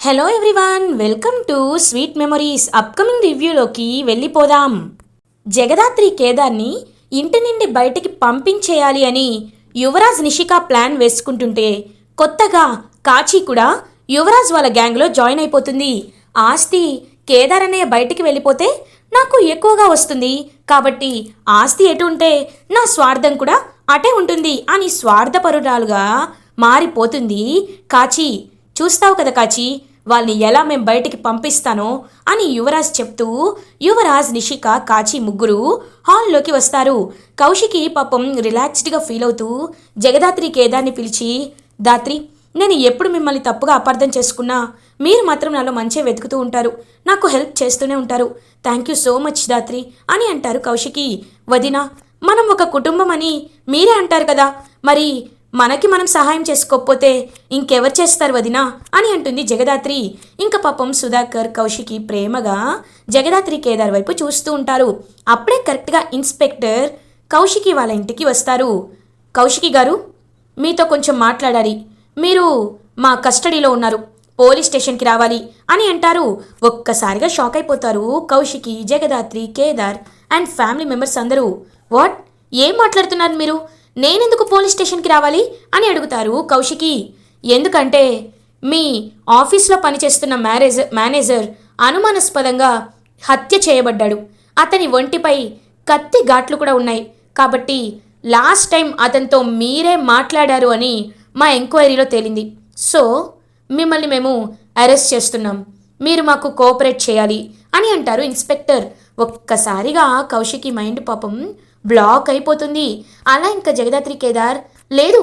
Hello everyone welcome to Sweet Memories upcoming రివ్యూలోకి వెళ్ళిపోదాం. జగదాత్రి కేదార్ని ఇంటి నుండి బయటికి పంపించేయాలి అని యువరాజ్ నిషిక ప్లాన్ వేసుకుంటుంటే కొత్తగా కాచి కూడా యువరాజ్ వాళ్ళ గ్యాంగ్లో జాయిన్ అయిపోతుంది. ఆస్తి కేదార్ అనే బయటికి వెళ్ళిపోతే నాకు ఎక్కువగా వస్తుంది. కాబట్టి ఆస్తి ఎటు ఉంటే నా స్వార్థం కూడా అటే ఉంటుంది అని స్వార్థపరురాలుగా మారిపోతుంది కాచి. చూస్తావు కదా కాచి వాళ్ళని ఎలా మేం బయటికి పంపిస్తానో అని యువరాజ్ చెప్తూ యువరాజ్ నిషిక కాచి ముగ్గురు హాల్లోకి వస్తారు. కౌశికి పాపం రిలాక్స్డ్గా ఫీల్ అవుతూ జగదాత్రి కేదాన్ని పిలిచి దాత్రి నేను ఎప్పుడు మిమ్మల్ని తప్పుగా అపార్థం చేసుకున్నా? మీరు మాత్రం నాలో మంచిగా వెతుకుతూ ఉంటారు. నాకు హెల్ప్ చేస్తూనే ఉంటారు. Thank you so much Dhatri అని అంటారు కౌశికి. వదినా మనం ఒక కుటుంబం అని మీరే అంటారు కదా. మరి మనకి మనం సహాయం చేసుకోకపోతే ఇంకెవరు చేస్తారు వదినా? అని అంటుంది జగదాత్రి. ఇంకా పాపం సుధాకర్ కౌశికి ప్రేమగా జగదాత్రి కేదార్ వైపు చూస్తూ ఉంటారు. అప్పుడే కరెక్ట్గా ఇన్స్పెక్టర్ కౌశికి వాళ్ళ ఇంటికి వస్తారు. కౌశికి గారు మీతో కొంచెం మాట్లాడాలి. మీరు మా కస్టడీలో ఉన్నారు. పోలీస్ స్టేషన్కి రావాలి అని అంటారు. ఒక్కసారిగా షాక్ అయిపోతారు Kaushiki Jagadhatri Kedar and family members అందరూ. వాట్? ఏం మాట్లాడుతున్నారు మీరు? నేనెందుకు పోలీస్ స్టేషన్కి రావాలి? అని అడుగుతారు కౌశికి. ఎందుకంటే మీ ఆఫీస్లో పనిచేస్తున్న మ్యారేజ్ మేనేజర్ అనుమానాస్పదంగా హత్య చేయబడ్డాడు. అతని ఒంటిపై కత్తి ఘాట్లు కూడా ఉన్నాయి. కాబట్టి లాస్ట్ టైం అతనితో మీరే మాట్లాడారు అని మా ఎంక్వైరీలో తేలింది. సో మిమ్మల్ని మేము అరెస్ట్ చేస్తున్నాం. మీరు మాకు కోఆపరేట్ చేయాలి అని అంటారు ఇన్స్పెక్టర్. ఒక్కసారిగా కౌశికి మైండ్ పాపం బ్లాక్ అయిపోతుంది. అలా ఇంకా జగదాత్రి కేదార్ లేదు.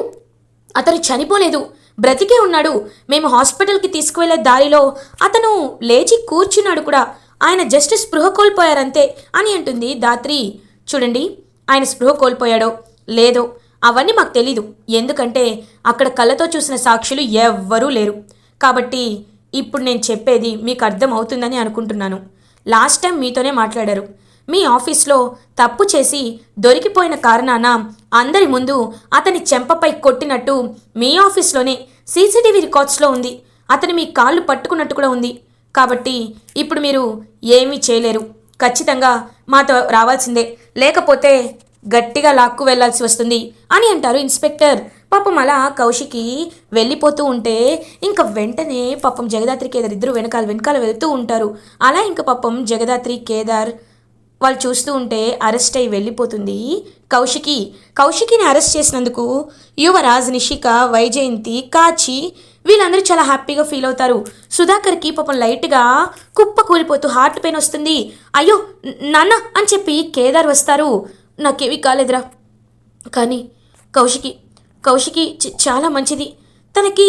అతను చనిపోలేదు. బ్రతికే ఉన్నాడు. మేము హాస్పిటల్కి తీసుకువెళ్ళే దారిలో అతను లేచి కూర్చున్నాడు కూడా. ఆయన జస్ట్ స్పృహ కోల్పోయారంతే అని అంటుంది దాత్రి. చూడండి ఆయన స్పృహ కోల్పోయాడో లేదో అవన్నీ మాకు తెలీదు. ఎందుకంటే అక్కడ కళ్ళతో చూసిన సాక్షులు ఎవ్వరూ లేరు. కాబట్టి ఇప్పుడు నేను చెప్పేది మీకు అర్థం అవుతుందని అనుకుంటున్నాను. లాస్ట్ టైం మీతోనే మాట్లాడారు. మీ ఆఫీస్లో తప్పు చేసి దొరికిపోయిన కారణాన అందరి ముందు అతని చెంపపై కొట్టినట్టు మీ ఆఫీస్లోనే సీసీటీవీ రికార్డ్స్లో ఉంది. అతను మీ కాళ్ళు పట్టుకున్నట్టు కూడా ఉంది. కాబట్టి ఇప్పుడు మీరు ఏమీ చేయలేరు. ఖచ్చితంగా మాతో రావాల్సిందే. లేకపోతే గట్టిగా లాక్కు వెళ్ళాల్సి వస్తుంది అని అంటారు ఇన్స్పెక్టర్. పాపం అలా కౌశికి వెళ్ళిపోతూ ఉంటే ఇంకా వెంటనే పాపం జగదాత్రి కేదార్ ఇద్దరు వెనకాల వెనకాల వెళ్తూ ఉంటారు. అలా ఇంకా పాపం జగదాత్రి కేదార్ వాళ్ళు చూస్తూ ఉంటే అరెస్ట్ అయి వెళ్ళిపోతుంది. కౌశికి కౌశికిని అరెస్ట్ చేసినందుకు యువరాజ్ నిషిక వైజయంతి కాచి వీళ్ళందరూ చాలా హ్యాపీగా ఫీల్ అవుతారు. సుధాకర్కి పాపం లైట్గా కుప్ప కూలిపోతూ హార్ట్ పెయిన్ వస్తుంది. అయ్యో నాన్న అని చెప్పి కేదార్ వస్తారు. నాకేమీ కాలేదురా. కానీ కౌశికి కౌశికి చాలా మంచిది. తనకి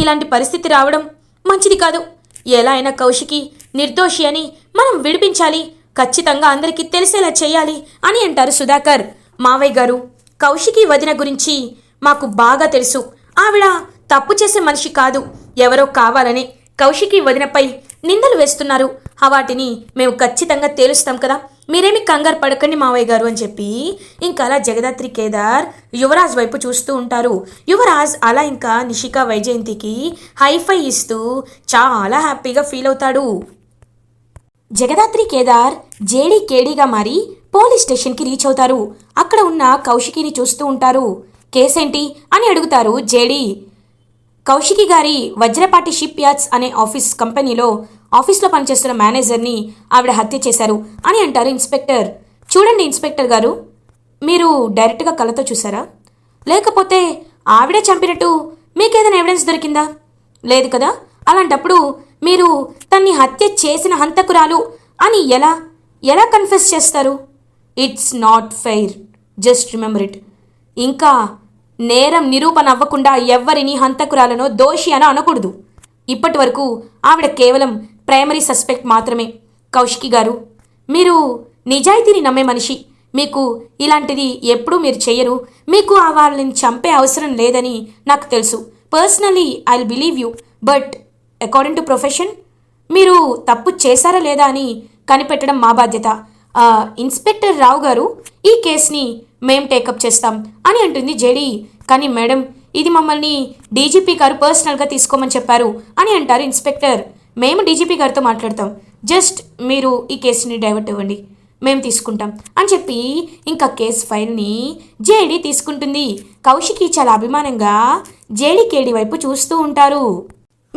ఇలాంటి పరిస్థితి రావడం మంచిది కాదు. ఎలా అయినా కౌశికి నిర్దోషి అని మనం విడిపించాలి. ఖచ్చితంగా అందరికీ తెలిసేలా చేయాలి అని అంటారు సుధాకర్. మావయ్య గారు కౌశికి వదిన గురించి మాకు బాగా తెలుసు. ఆవిడ తప్పు చేసే మనిషి కాదు ఎవరో కావాలని కౌశికి వదినపై నిందలు వేస్తున్నారు. వాటిని మేము ఖచ్చితంగా తేలుస్తాం కదా. మీరేమి కంగారు పడకండి మావయ్య గారు అని చెప్పి ఇంకా అలా జగదాత్రి కేదార్ యువరాజ్ వైపు చూస్తూ ఉంటారు. యువరాజ్ అలా ఇంకా నిషికా వైజయంతికి హైఫై ఇస్తూ చాలా హ్యాపీగా ఫీల్ అవుతాడు. జగదాత్రి కేదార్ జేడీ కేడీగా మారి పోలీస్ స్టేషన్కి రీచ్ అవుతారు. అక్కడ ఉన్న కౌశికిని చూస్తూ ఉంటారు. కేసేంటి? అని అడుగుతారు జేడీ. కౌశికి గారి వజ్రపాటి షిప్ యార్డ్స్ అనే ఆఫీస్ కంపెనీలో ఆఫీస్లో పనిచేస్తున్న మేనేజర్ని ఆవిడ హత్య చేశారు అని అంటారు ఇన్స్పెక్టర్. చూడండి ఇన్స్పెక్టర్ గారు మీరు డైరెక్ట్గా కళ్ళతో చూసారా లేకపోతే ఆవిడే చంపినట్టు మీకేదైనా ఎవిడెన్స్ దొరికిందా? లేదు కదా అలాంటప్పుడు మీరు తన్ని హత్య చేసిన హంతకురాలు అని ఎలా ఎలా కన్ఫెస్ చేస్తారు? It's not fair just remember it ఇంకా నేరం నిరూపణ అవ్వకుండా ఎవ్వరిని హంతకురాలనో దోషి అని అనకూడదు. ఇప్పటి వరకు ఆవిడ కేవలం ప్రైమరీ సస్పెక్ట్ మాత్రమే. కౌశికి గారు మీరు నిజాయితీని నమ్మే మనిషి. మీకు ఇలాంటిది ఎప్పుడూ మీరు చెయ్యరు మీకు ఆ వాళ్ళని చంపే అవసరం లేదని నాకు తెలుసు. Personally I believe you but according to profession మీరు తప్పు చేశారా లేదా అని కనిపెట్టడం మా బాధ్యత. ఇన్స్పెక్టర్ రావు గారు ఈ కేసుని మేం టేకప్ చేస్తాం అని అంటుంది జేడీ. కానీ మేడం ఇది మమ్మల్ని డీజీపీ గారు పర్సనల్గా తీసుకోమని చెప్పారు అని అంటారు ఇన్స్పెక్టర్. మేము డీజీపీ గారితో మాట్లాడతాం. జస్ట్ మీరు ఈ కేసుని డైవర్ట్ ఇవ్వండి మేము తీసుకుంటాం అని చెప్పి ఇంకా కేసు ఫైల్ని జేడీ తీసుకుంటుంది. కౌశికి చాలా అభిమానంగా జేడీ కేడి వైపు చూస్తూ ఉంటారు.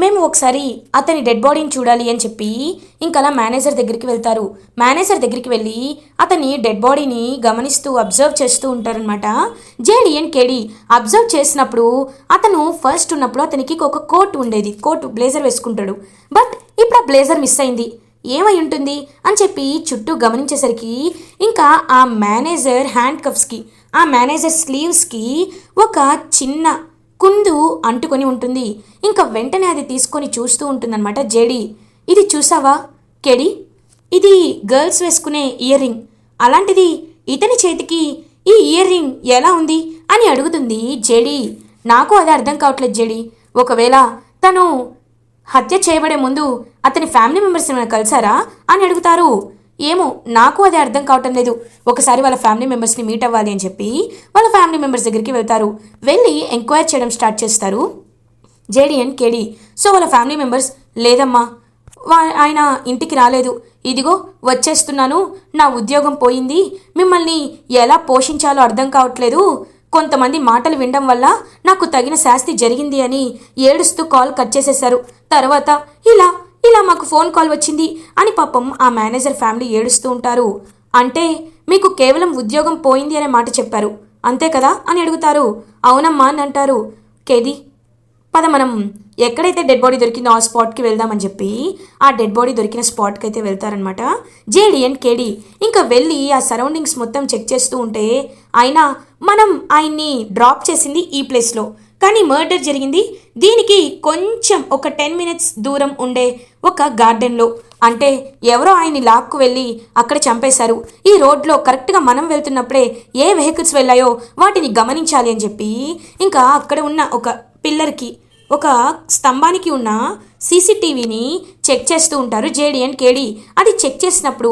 మేము ఒకసారి అతని డెడ్ బాడీని చూడాలి అని చెప్పి ఇంకలా మేనేజర్ దగ్గరికి వెళ్తారు. మేనేజర్ దగ్గరికి వెళ్ళి అతని డెడ్ బాడీని గమనిస్తూ అబ్జర్వ్ చేస్తూ ఉంటారనమాట జేడి అండ్ కేడి అబ్జర్వ్ చేసినప్పుడు అతను ఫస్ట్ ఉన్నప్పుడు అతనికి ఒక కోట్ ఉండేది. కోట్ బ్లేజర్ వేసుకుంటాడు. బట్ ఇప్పుడు ఆ బ్లేజర్ మిస్ అయింది. ఏమై ఉంటుంది? అని చెప్పి చుట్టూ గమనించేసరికి ఇంకా ఆ మేనేజర్ హ్యాండ్ కప్స్కి ఆ మేనేజర్ స్లీవ్స్కి ఒక చిన్న కుందు అంటుకొని ఉంటుంది. ఇంకా వెంటనే అది తీసుకొని చూస్తూ ఉంటుందన్నమాట జేడి. ఇది చూసావా? కెడి ఇది గర్ల్స్ వేసుకునే ఇయర్ రింగ్. అలాంటిది ఇతని చేతికి ఈ ఇయర్ రింగ్ ఎలా ఉంది అని అడుగుతుంది జేడి. నాకు అది అర్థం కావట్లేదు జేడి. ఒకవేళ తను హత్య చేయబడే ముందు అతని ఫ్యామిలీ మెంబర్స్ ఏమైనా కలిసారా అని అడుగుతారు. ఏమో నాకు అది అర్థం కావటం లేదు. ఒకసారి వాళ్ళ ఫ్యామిలీ మెంబర్స్ని మీట్ అవ్వాలి అని చెప్పి వాళ్ళ ఫ్యామిలీ మెంబర్స్ దగ్గరికి వెళ్తారు. వెళ్ళి ఎంక్వైర్ చేయడం స్టార్ట్ చేస్తారు. జేడిఎన్ కేడీ కేడి. సో వాళ్ళ ఫ్యామిలీ మెంబర్స్ లేదమ్మా వా- ఆయన ఇంటికి రాలేదు. ఇదిగో వచ్చేస్తున్నాను. నా ఉద్యోగం పోయింది. మిమ్మల్ని ఎలా పోషించాలో అర్థం కావట్లేదు. కొంతమంది మాటలు వినడం వల్ల నాకు తగిన శాస్తి జరిగింది అని ఏడుస్తూ కాల్ కట్ చేసేశారు. తర్వాత ఇలా ఇలా మాకు ఫోన్ కాల్ వచ్చింది అని పాపం ఆ మేనేజర్ ఫ్యామిలీ ఏడుస్తూ ఉంటారు. అంటే మీకు కేవలం ఉద్యోగం పోయింది అనే మాట చెప్పారు. అంతే కదా? అని అడుగుతారు. అవునమ్మా అని అంటారు. కేది పద మనం ఎక్కడైతే డెడ్ బాడీ దొరికిందో ఆ స్పాట్కి వెళ్దామని చెప్పి ఆ డెడ్ బాడీ దొరికిన స్పాట్కి అయితే వెళ్తారనమాట జేడి అండ్ కేడి ఇంకా వెళ్ళి ఆ సరౌండింగ్స్ మొత్తం చెక్ చేస్తూ ఉంటే అయినా మనం ఆయన్ని డ్రాప్ చేసింది ఈ ప్లేస్లో. కానీ మర్డర్ జరిగింది. దీనికి కొంచెం ఒక టెన్ మినిట్స్ దూరం ఉండే ఒక గార్డెన్లో. అంటే ఎవరో ఆయన్ని లాక్కు వెళ్ళి అక్కడ చంపేశారు. ఈ రోడ్లో కరెక్ట్గా మనం వెళ్తున్నప్పుడే ఏ వెహికల్స్ వెళ్ళాయో వాటిని గమనించాలి అని చెప్పి ఇంకా అక్కడ ఉన్న ఒక పిల్లర్కి ఒక స్తంభానికి ఉన్న సీసీటీవీని చెక్ చేస్తూ ఉంటారు జేడి అండ్ కేడి. అది చెక్ చేసినప్పుడు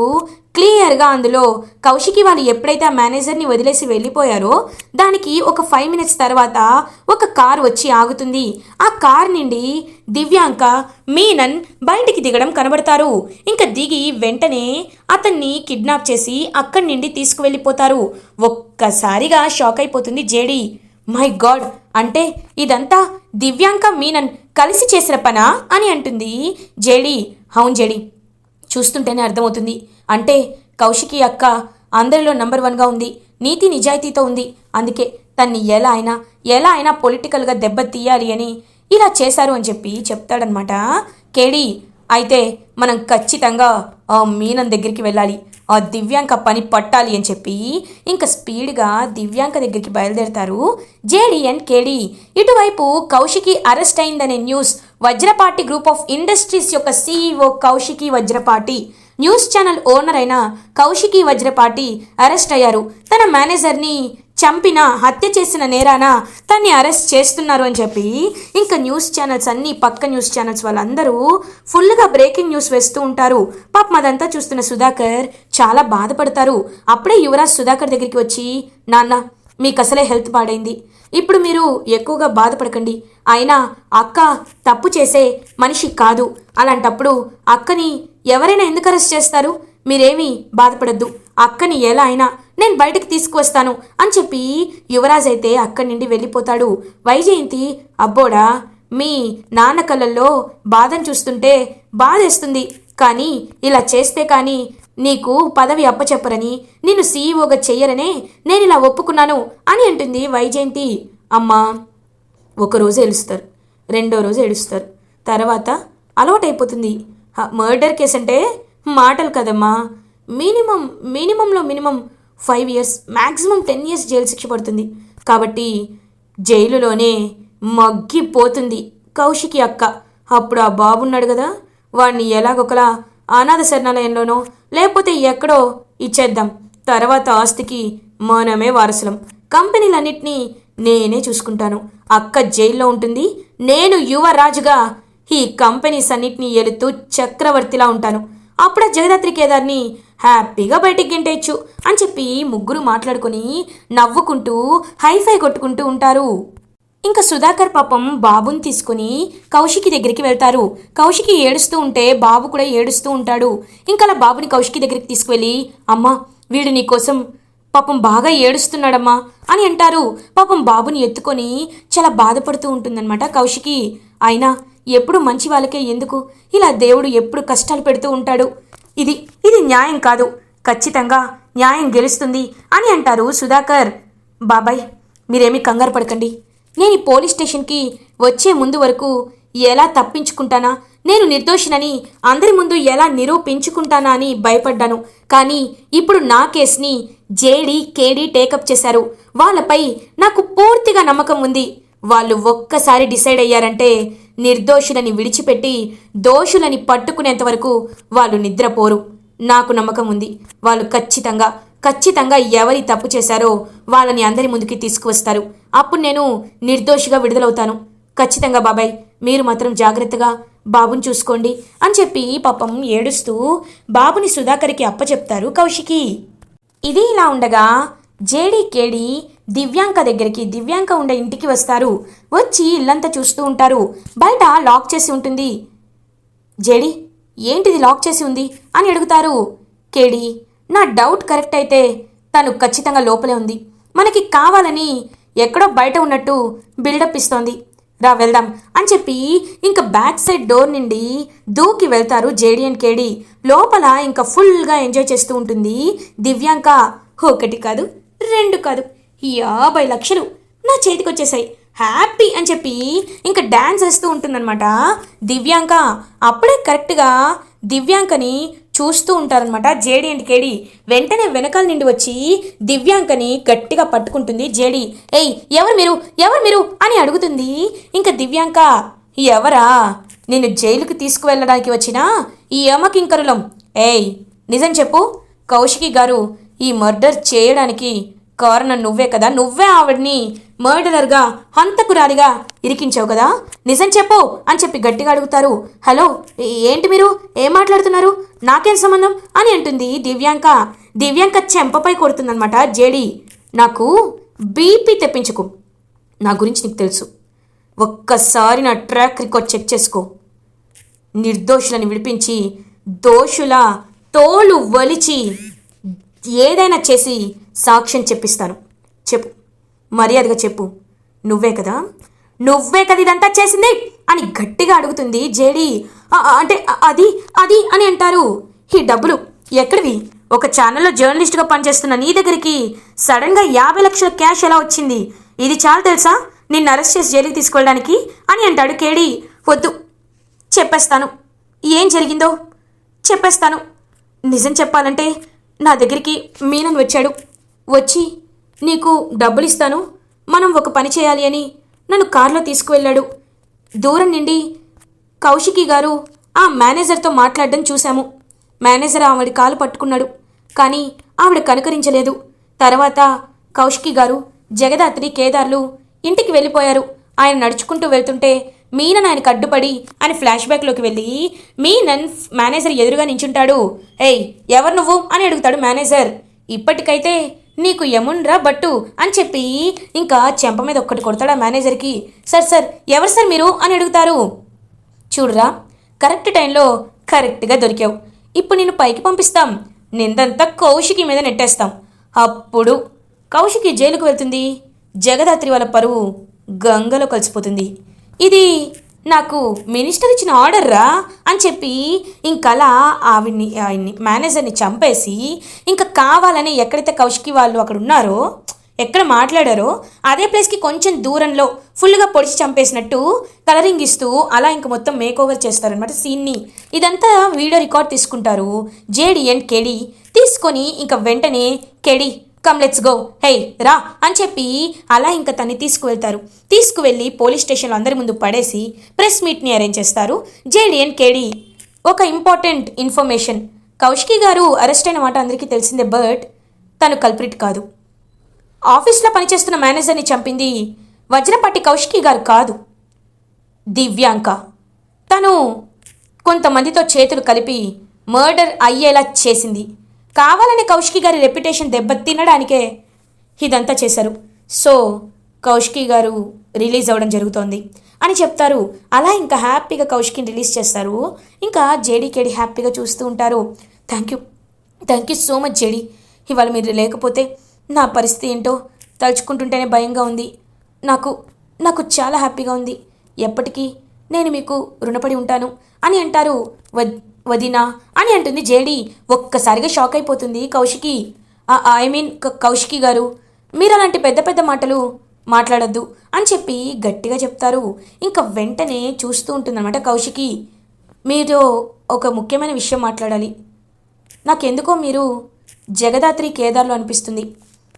క్లియర్గా అందులో కౌశికి వాళ్ళు ఎప్పుడైతే ఆ మేనేజర్ని వదిలేసి వెళ్ళిపోయారో దానికి ఒక ఫైవ్ మినిట్స్ తర్వాత ఒక కార్ వచ్చి ఆగుతుంది. ఆ కార్ నుండి దివ్యాంక మీనన్ బయటికి దిగడం కనబడతారు. ఇంకా దిగి వెంటనే అతన్ని కిడ్నాప్ చేసి అక్కడి నుండి తీసుకువెళ్ళిపోతారు. ఒక్కసారిగా షాక్ అయిపోతుంది జేడి. My God! అంటే ఇదంతా దివ్యాంక మీనన్ కలిసి చేసిన పనా అని అంటుంది జేడి. అవును జేడి. చూస్తుంటేనే అర్థమవుతుంది. అంటే కౌశికి అక్క అందరిలో నంబర్ వన్గా ఉంది నీతి నిజాయితీతో ఉంది. అందుకే తన్ని ఎలా అయినా ఎలా అయినా పొలిటికల్గా దెబ్బ తీయాలి అని ఇలా చేశారు అని చెప్పి చెప్తాడనమాట. కేడి అయితే మనం ఖచ్చితంగా ఆ మీనం దగ్గరికి వెళ్ళాలి. ఆ దివ్యాంక పని పట్టాలి అని చెప్పి ఇంకా స్పీడ్గా దివ్యాంక దగ్గరికి బయలుదేరతారు. జేడి అండ్ కేడి ఇటువైపు Kaushiki arrest అయిందనే news Vajrapati group of industries యొక్క CEO Kaushiki Vajrapati. News channel owner అయిన కౌశికి వజ్రపాటి అరెస్ట్ అయ్యారు. తన మేనేజర్ని చంపిన హత్య చేసిన నేరాన తన్ని అరెస్ట్ చేస్తున్నారు అని చెప్పి ఇంకా న్యూస్ ఛానల్స్ అన్ని పక్క న్యూస్ ఛానల్స్ వాళ్ళందరూ ఫుల్గా బ్రేకింగ్ న్యూస్ వేస్తూ ఉంటారు. పాపం అదంతా చూస్తున్న సుధాకర్ చాలా బాధపడతారు. అప్పుడే యువరాజ్ సుధాకర్ దగ్గరికి వచ్చి నాన్న మీకు అసలే హెల్త్ పాడైంది. ఇప్పుడు మీరు ఎక్కువగా బాధపడకండి. అయినా అక్క తప్పు చేసే మనిషి కాదు. అలాంటప్పుడు అక్కని ఎవరైనా ఎందుకు అరెస్ట్ చేస్తారు? మీరేమీ బాధపడద్దు. అక్కని ఎలా అయినా నేను బయటకు తీసుకువస్తాను అని చెప్పి యువరాజ్ అయితే అక్కడి నుండి వెళ్ళిపోతాడు. వైజయంతి అబ్బోడా మీ నాన్న కళ్ళల్లో బాధను చూస్తుంటే బాధేస్తుంది. కానీ ఇలా చేస్తే కానీ నీకు పదవి అప్పచెప్పరని నిన్ను సీఈఓగా చెయ్యరనే నేను ఇలా ఒప్పుకున్నాను అని అంటుంది వైజయంతి. అమ్మా ఒకరోజు ఏడుస్తారు రెండో రోజు ఏడుస్తారు. తర్వాత అలవాటైపోతుంది. మర్డర్ కేసు అంటే మాటలు కదమ్మా. Minimum మినిమంలో minimum five years maximum ten years jail శిక్ష పడుతుంది. కాబట్టి జైలులోనే మగ్గిపోతుంది కౌశికి అక్క. అప్పుడు ఆ బాబున్నాడు కదా వాడిని ఎలాగొకలా అనాథ శరణాలయంలోనో లేకపోతే ఎక్కడో ఇచ్చేద్దాం. తర్వాత ఆస్తికి మనమే వారసులం. కంపెనీలన్నిటినీ నేనే చూసుకుంటాను. అక్క జైల్లో ఉంటుంది. నేను యువరాజుగా ఈ కంపెనీస్ అన్నిటినీ ఎలుతూ చక్రవర్తిలా ఉంటాను. అప్పుడే జగదాత్రి కేదార్ని హ్యాపీగా బయటికి గెంటేయచ్చు అని చెప్పి ముగ్గురు మాట్లాడుకొని నవ్వుకుంటూ హైఫై కొట్టుకుంటూ ఉంటారు. ఇంకా సుధాకర్ పాపం బాబుని తీసుకుని కౌశికి దగ్గరికి వెళ్తారు. కౌశికి ఏడుస్తూ ఉంటే బాబు కూడా ఏడుస్తూ ఉంటాడు. ఇంకా అలా బాబుని కౌశికి దగ్గరికి తీసుకువెళ్ళి అమ్మా వీడు నీకోసం పాపం బాగా ఏడుస్తున్నాడమ్మా అని అంటారు. పాపం బాబుని ఎత్తుకొని చాలా బాధపడుతూ ఉంటుందన్నమాట కౌశికి. అయినా ఎప్పుడు మంచి వాళ్ళకే ఎందుకు? ఇలా దేవుడు ఎప్పుడు కష్టాలు పెడుతూ ఉంటాడు. ఇది ఇది న్యాయం కాదు. ఖచ్చితంగా న్యాయం గెలుస్తుంది అని అంటారు సుధాకర్. బాబాయ్ మీరేమీ కంగారు పడకండి. నేను ఈ పోలీస్ స్టేషన్కి వచ్చే ముందు వరకు ఎలా తప్పించుకుంటానా? నేను నిర్దోషినని అందరి ముందు ఎలా నిరూపించుకుంటానా అని భయపడ్డాను. కానీ ఇప్పుడు నా కేసుని జేడీ కేడీ టేకప్ చేశారు. వాళ్ళపై నాకు పూర్తిగా నమ్మకం ఉంది. వాళ్ళు ఒక్కసారి డిసైడ్ అయ్యారంటే నిర్దోషులని విడిచిపెట్టి దోషులని పట్టుకునేంత వరకు వాళ్ళు నిద్రపోరు. నాకు నమ్మకం ఉంది. వాళ్ళు ఖచ్చితంగా ఖచ్చితంగా ఎవరి తప్పు చేశారో వాళ్ళని అందరి ముందుకి తీసుకువస్తారు. అప్పుడు నేను నిర్దోషిగా విడుదలవుతాను. ఖచ్చితంగా బాబాయ్ మీరు మాత్రం జాగ్రత్తగా బాబుని చూసుకోండి అని చెప్పి పాపం ఏడుస్తూ బాబుని సుధాకర్కి అప్పచెప్తారు కౌశికి. ఇది ఇలా ఉండగా జేడీ కేడి దివ్యాంక దగ్గరికి దివ్యాంక ఉండే ఇంటికి వస్తారు. వచ్చి ఇల్లంతా చూస్తూ ఉంటారు. బయట లాక్ చేసి ఉంటుంది. జేడి ఏంటిది లాక్ చేసి ఉంది అని అడుగుతారు. కేడి నా డౌట్ కరెక్ట్ అయితే తను ఖచ్చితంగా లోపలే ఉంది. మనకి కావాలని ఎక్కడో బయట ఉన్నట్టు బిల్డప్ ఇస్తోంది. రా వెళ్దాం అని చెప్పి ఇంకా బ్యాక్ సైడ్ డోర్ నుండి దూకి వెళ్తారు జేడి అండ్ కేడి. లోపల ఇంకా ఫుల్గా ఎంజాయ్ చేస్తూ ఉంటుంది దివ్యాంక. ఒకటి కాదు రెండు కాదు యాభై లక్షలు నా చేతికి వచ్చేసాయి. హ్యాపీ అని చెప్పి ఇంకా డ్యాన్స్ వేస్తూ ఉంటుందన్నమాట. దివ్యాంక అప్పుడే కరెక్ట్గా దివ్యాంకని చూస్తూ ఉంటారనమాట జేడి అండ్ కేడి వెంటనే వెనకాల నుండి వచ్చి దివ్యాంకని గట్టిగా పట్టుకుంటుంది. జేడి ఏయ్ ఎవరు మీరు? ఎవరు మీరు? అని అడుగుతుంది. ఇంకా దివ్యాంక ఎవరా? నేను జైలుకి తీసుకువెళ్ళడానికి వచ్చిన ఈ యమకింకరులం. ఏయ్ నిజం చెప్పు. కౌశికి గారు ఈ మర్డర్ చేయడానికి కారణం నువ్వే కదా. నువ్వే ఆవిడ్ని మర్డరర్గా హంతకురాలిగా ఇరికించావు కదా. నిజం చెప్పు అని చెప్పి గట్టిగా అడుగుతారు. హలో ఏంటి మీరు? ఏం మాట్లాడుతున్నారు? నాకేం సంబంధం? అని అంటుంది దివ్యాంక. దివ్యాంక చెంపపై కొడుతుందనమాట జేడి. నాకు బీపీ తెప్పించుకు. నా గురించి నీకు తెలుసు. ఒక్కసారి నా ట్రాక్ రికార్డ్ చెక్ చేసుకో. నిర్దోషులని విడిపించి దోషుల తోలు వలిచి ఏదైనా చేసి సాక్ష్యం చెప్పిస్తాను. చెప్పు. మర్యాదగా చెప్పు. నువ్వే కదా? నువ్వే కదా ఇదంతా చేసింది? అని గట్టిగా అడుగుతుంది జేడి. అంటే అది అది అని అంటారు. ఈ డబ్బులు ఎక్కడివి? ఒక ఛానల్లో జర్నలిస్ట్గా పనిచేస్తున్న నీ దగ్గరికి సడన్గా యాభై లక్షల క్యాష్ ఎలా వచ్చింది? ఇది చాలా తెలుసా? నిన్ను అరెస్ట్ చేసి జైలుకి తీసుకెళ్ళడానికి? అని అంటాడు కేడి. వద్దు. చెప్పేస్తాను. ఏం జరిగిందో? చెప్పేస్తాను. నిజం చెప్పాలంటే నా దగ్గరికి మీనన్ వచ్చాడు. వచ్చి నీకు డబ్బులు ఇస్తాను మనం ఒక పని చేయాలి అని నన్ను కారులో తీసుకువెళ్ళాడు. దూరం నుండి కౌశికి గారు ఆ మేనేజర్తో మాట్లాడడం చూశాము. మేనేజర్ ఆవిడ కాలు పట్టుకున్నాడు కానీ ఆవిడ కనుకరించలేదు. తర్వాత కౌశికి గారు జగదాత్రి కేదార్లు ఇంటికి వెళ్ళిపోయారు. ఆయన నడుచుకుంటూ వెళ్తుంటే మీనన్ ఆయనకు అడ్డుపడి ఆయన ఫ్లాష్ బ్యాక్లోకి వెళ్ళి మీనన్ మేనేజర్ ఎదురుగా నించుంటాడు. ఏయ్ ఎవరు నువ్వు? అని అడుగుతాడు మేనేజర్. ఇప్పటికైతే నీకు యమున్రా బట్టు అని చెప్పి ఇంకా చెంప మీద ఒక్కటి కొడతాడు ఆ మేనేజర్కి. సార్ సార్ ఎవరు సార్ మీరు? అని అడుగుతారు. చూడురా కరెక్ట్ టైంలో కరెక్ట్గా దొరికావు. ఇప్పుడు నేను పైకి పంపిస్తాం. నిందంతా కౌశికి మీద నెట్టేస్తాం. అప్పుడు కౌశికి జైలుకు వెళ్తుంది. జగదాత్రి వాళ్ళ పరువు గంగలో కలిసిపోతుంది. ఇది నాకు మినిస్టర్ ఇచ్చిన ఆర్డర్రా అని చెప్పి ఇంకలా ఆవిడ్ని ఆయన్ని మేనేజర్ని చంపేసి ఇంకా కావాలని ఎక్కడైతే కౌశికి వాళ్ళు అక్కడ ఉన్నారో ఎక్కడ మాట్లాడారో అదే ప్లేస్కి కొంచెం దూరంలో ఫుల్గా పొడిచి చంపేసినట్టు కలరింగ్ ఇస్తూ అలా ఇంక మొత్తం మేక్ ఓవర్ చేస్తారనమాట సీన్ని. ఇదంతా వీడియో రికార్డ్ తీసుకుంటారు జేడి అండ్ కెడి. తీసుకొని ఇంకా వెంటనే KD come let's go hey రా అని చెప్పి అలా ఇంకా తన్ని తీసుకువెళ్తారు. తీసుకువెళ్ళి పోలీస్ స్టేషన్లో అందరి ముందు పడేసి ప్రెస్ మీట్ని అరేంజ్ చేస్తారు. జేడిఎన్ కేడి ఒక ఇంపార్టెంట్ ఇన్ఫర్మేషన్. కౌశికి గారు అరెస్ట్ అయిన మాట అందరికీ తెలిసిందే బట్ తను కల్ప్రిట్ కాదు. ఆఫీస్లో పనిచేస్తున్న మేనేజర్ని చంపింది వజ్రపాటి కౌశికి గారు కాదు. దివ్యాంక. తను కొంతమందితో చేతులు కలిపి మర్డర్ అయ్యేలా చేసింది. కావాలని కౌశికి గారి రెప్యుటేషన్ దెబ్బ తినడానికే ఇదంతా చేశారు. సో కౌశికి గారు రిలీజ్ అవ్వడం జరుగుతోంది అని చెప్తారు. అలా ఇంకా హ్యాపీగా కౌశికిని రిలీజ్ చేస్తారు. ఇంకా జేడీకేడి హ్యాపీగా చూస్తూ ఉంటారు. Thank you. Thank you so much JD. ఇవాళ మీరు లేకపోతే నా పరిస్థితి ఏంటో తలుచుకుంటుంటేనే భయంగా ఉంది. నాకు నాకు చాలా హ్యాపీగా ఉంది. ఎప్పటికీ నేను మీకు రుణపడి ఉంటాను అని అంటారు వదినా అని అంటుంది జేడి. ఒక్కసారిగా షాక్ అయిపోతుంది కౌశికి. ఐ మీన్ కౌశికి గారు. మీరు అలాంటి పెద్ద పెద్ద మాటలు మాట్లాడొద్దు అని చెప్పి గట్టిగా చెప్తారు. ఇంకా వెంటనే చూస్తూ ఉంటుందన్నమాట కౌశికి. మీరు ఒక ముఖ్యమైన విషయం మాట్లాడాలి. నాకెందుకో మీరు జగదాత్రి కేదార్లో అనిపిస్తుంది.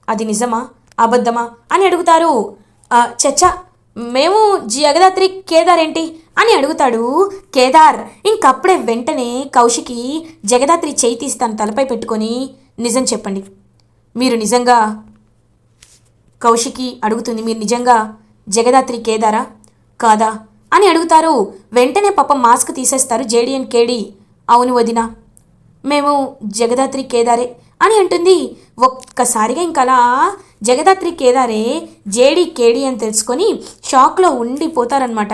అది నిజమా? అబద్ధమా? అని అడుగుతారు. చచ్చా మేము జగదాత్రి కేదార్ ఏంటి అని అడుగుతాడు కేదార్. ఇంకప్పుడే వెంటనే కౌశికి జగదాత్రి చేయి తీస్తాను తలపై పెట్టుకొని నిజం చెప్పండి. మీరు నిజంగా కౌశికి అడుగుతుంది మీరు నిజంగా జగదాత్రి కేదారా? కాదా? అని అడుగుతారు. వెంటనే పాప మాస్క్ తీసేస్తారు జేడి అండ్ కేడి. అవును వదినా మేము జగదాత్రి కేదారే అని అంటుంది. ఒక్కసారిగా ఇంకలా జగదాత్రి కేదారే జేడి కేడి అని తెలుసుకొని షాక్లో ఉండిపోతారనమాట